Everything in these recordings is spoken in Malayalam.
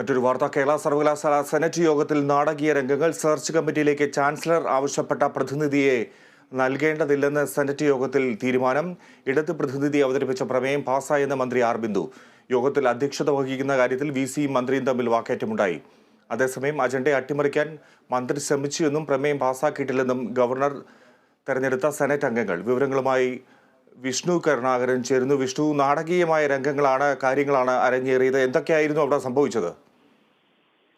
മറ്റൊരു വാർത്ത. കേരള സർവകലാശാല സെനറ്റ് യോഗത്തിൽ നാടകീയ രംഗങ്ങൾ സെർച്ച് കമ്മിറ്റിയിലേക്ക് ചാൻസലർ ആവശ്യപ്പെട്ട പ്രതിനിധിയെ നൽകേണ്ടതില്ലെന്ന് സെനറ്റ് യോഗത്തിൽ തീരുമാനം. ഇടത് പ്രതിനിധി അവതരിപ്പിച്ച പ്രമേയം പാസ്സായെന്ന് മന്ത്രി ആർ ബിന്ദു. യോഗത്തിൽ അധ്യക്ഷത വഹിക്കുന്ന കാര്യത്തിൽ വി സിയും മന്ത്രിയും തമ്മിൽ വാക്കേറ്റമുണ്ടായി. അതേസമയം അജണ്ട അട്ടിമറിക്കാൻ മന്ത്രി ശ്രമിച്ചുവെന്നും പ്രമേയം പാസ്സാക്കിയിട്ടില്ലെന്നും ഗവർണർ തെരഞ്ഞെടുത്ത സെനറ്റ് അംഗങ്ങൾ. വിവരങ്ങളുമായി വിഷ്ണു കരുണാകരൻ ചേരുന്നു. വിഷ്ണു നാടകീയമായ രംഗങ്ങളാണ് കാര്യങ്ങളാണ് അരങ്ങേറിയത്. എന്തൊക്കെയായിരുന്നു അവിടെ സംഭവിച്ചത്?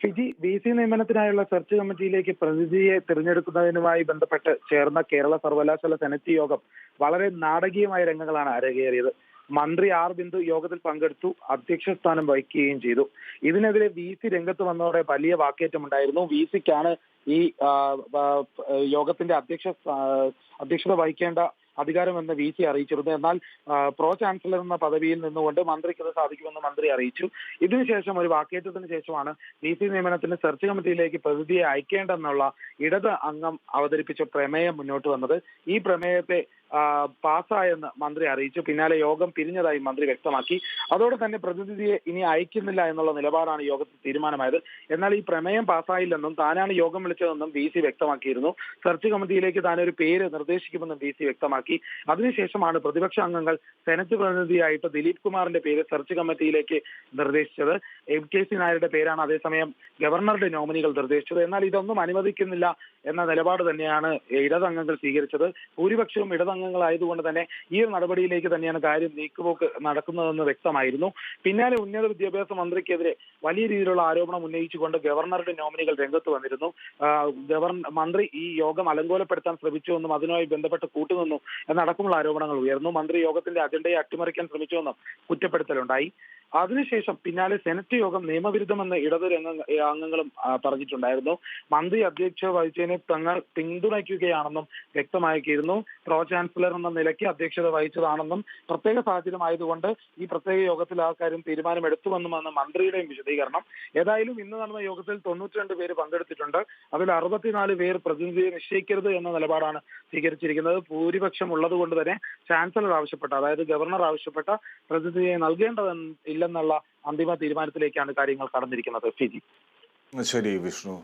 ഫിജി ബി സി നിയമനത്തിനായുള്ള സെർച്ച് കമ്മിറ്റിയിലേക്ക് പ്രതിനിധിയെ തിരഞ്ഞെടുക്കുന്നതിനുമായി ബന്ധപ്പെട്ട് ചേർന്ന കേരള സർവകലാശാല സെനറ്റ് യോഗം വളരെ നാടകീയമായ രംഗങ്ങളാണ് അരങ്ങേറിയത്. മന്ത്രി ആർ ബിന്ദു യോഗത്തിൽ പങ്കെടുത്തു അധ്യക്ഷ സ്ഥാനം വഹിക്കുകയും ചെയ്തു. ഇതിനെതിരെ വി സി രംഗത്ത് വന്നതോടെ വലിയ വാക്കേറ്റമുണ്ടായിരുന്നു. വി സിക്കാണ് ഈ യോഗത്തിന്റെ അധ്യക്ഷ അധ്യക്ഷത വഹിക്കേണ്ട അധികാരമെന്ന് വി സി അറിയിച്ചിരുന്നു. എന്നാൽ പ്രോ ചാൻസലർ എന്ന പദവിയിൽ നിന്നുകൊണ്ട് മന്ത്രിക്ക് ഇത് സാധിക്കുമെന്ന് മന്ത്രി അറിയിച്ചു. ഇതിനുശേഷം ഒരു വാക്കേറ്റത്തിന് ശേഷമാണ് വി സി നിയമനത്തിന് സെർച്ച് കമ്മിറ്റിയിലേക്ക് പ്രതിനിധിയെ അയക്കേണ്ടെന്നുള്ള ഇടത് അംഗം അവതരിപ്പിച്ച പ്രമേയം മുന്നോട്ട് വന്നത്. ഈ പ്രമേയത്തെ പാസ്സായെന്ന് മന്ത്രി അറിയിച്ചു. പിന്നാലെ യോഗം പിരിഞ്ഞതായി മന്ത്രി വ്യക്തമാക്കി. അതോടെ തന്നെ പ്രതിനിധിയെ ഇനി അയക്കുന്നില്ല എന്നുള്ള നിലപാടാണ് യോഗത്തിൽ തീരുമാനമായത്. എന്നാൽ ഈ പ്രമേയം പാസ്സായില്ലെന്നും താനാണ് യോഗം വിളിച്ചതെന്നും വി സി വ്യക്തമാക്കിയിരുന്നു. സെർച്ച് കമ്മിറ്റിയിലേക്ക് താൻ ഒരു പേര് നിർദ്ദേശിക്കുമെന്നും വി സി വ്യക്തമാക്കി. അതിനുശേഷമാണ് പ്രതിപക്ഷ അംഗങ്ങൾ സെനറ്റ് പ്രതിനിധിയായിട്ട് ദിലീപ് കുമാറിന്റെ പേര് സെർച്ച് കമ്മിറ്റിയിലേക്ക് നിർദ്ദേശിച്ചത്. എം കെ സി നായരുടെ പേരാണ് അതേസമയം ഗവർണറുടെ നോമിനികൾ നിർദ്ദേശിച്ചത്. എന്നാൽ ഇതൊന്നും അനുവദിക്കുന്നില്ല എന്ന നിലപാട് തന്നെയാണ് ഇടതംഗങ്ങൾ സ്വീകരിച്ചത്. ഭൂരിപക്ഷവും ഇടതംഗങ്ങളായതുകൊണ്ട് തന്നെ ഈ ഒരു നടപടിയിലേക്ക് തന്നെയാണ് കാര്യം നീക്കുപോക്ക് നടക്കുന്നതെന്ന് വ്യക്തമായിരുന്നു. പിന്നാലെ ഉന്നത വിദ്യാഭ്യാസ മന്ത്രിക്കെതിരെ വലിയ രീതിയിലുള്ള ആരോപണം ഉന്നയിച്ചുകൊണ്ട് ഗവർണറുടെ നോമിനികൾ രംഗത്ത് വന്നിരുന്നു. ഗവർ ഗവർണർ മന്ത്രി ഈ യോഗം അലങ്കോലപ്പെടുത്താൻ ശ്രമിച്ചുവെന്നും അതിനുമായി ബന്ധപ്പെട്ട് കൂട്ടുനിന്നു എന്നടക്കമുള്ള ആരോപണങ്ങൾ ഉയർന്നു. മന്ത്രി യോഗത്തിന്റെ അജണ്ടയെ അട്ടിമറിക്കാൻ ശ്രമിച്ചുവെന്നും കുറ്റപ്പെടുത്തലുണ്ടായി. അതിനുശേഷം പിന്നാലെ സെനറ്റ് യോഗം നിയമവിരുദ്ധമെന്ന് ഇടത് രംഗ അംഗങ്ങളും പറഞ്ഞിട്ടുണ്ടായിരുന്നു. മന്ത്രി അധ്യക്ഷ വഹിച്ചതിനെ തങ്ങൾ പിന്തുണയ്ക്കുകയാണെന്നും വ്യക്തമാക്കിയിരുന്നു. പ്രോ ചാൻസലർ എന്ന നിലയ്ക്ക് അധ്യക്ഷത വഹിച്ചതാണെന്നും പ്രത്യേക സാഹചര്യമായതുകൊണ്ട് ഈ പ്രത്യേക യോഗത്തിൽ ആ കാര്യം തീരുമാനമെടുത്തുവെന്നുമാണ് മന്ത്രിയുടെയും വിശദീകരണം. ഏതായാലും ഇന്ന് നടന്ന യോഗത്തിൽ തൊണ്ണൂറ്റിരണ്ട് പേര് പങ്കെടുത്തിട്ടുണ്ട്. അതിൽ അറുപത്തിനാല് പേർ പ്രതിനിധിയെ നിശ്ചയിക്കരുത് എന്ന നിലപാടാണ് സ്വീകരിച്ചിരിക്കുന്നത്. ഭൂരിപക്ഷം ഉള്ളതുകൊണ്ട് തന്നെ ചാൻസലർ ആവശ്യപ്പെട്ട അതായത് ഗവർണർ ആവശ്യപ്പെട്ട പ്രതിനിധിയെ നൽകേണ്ടതെന്ന് ഇല്ലെന്നുള്ള അന്തിമ തീരുമാനത്തിലേക്കാണ് കാര്യങ്ങൾ കടന്നിരിക്കുന്നത്. ശരി വിഷ്ണു.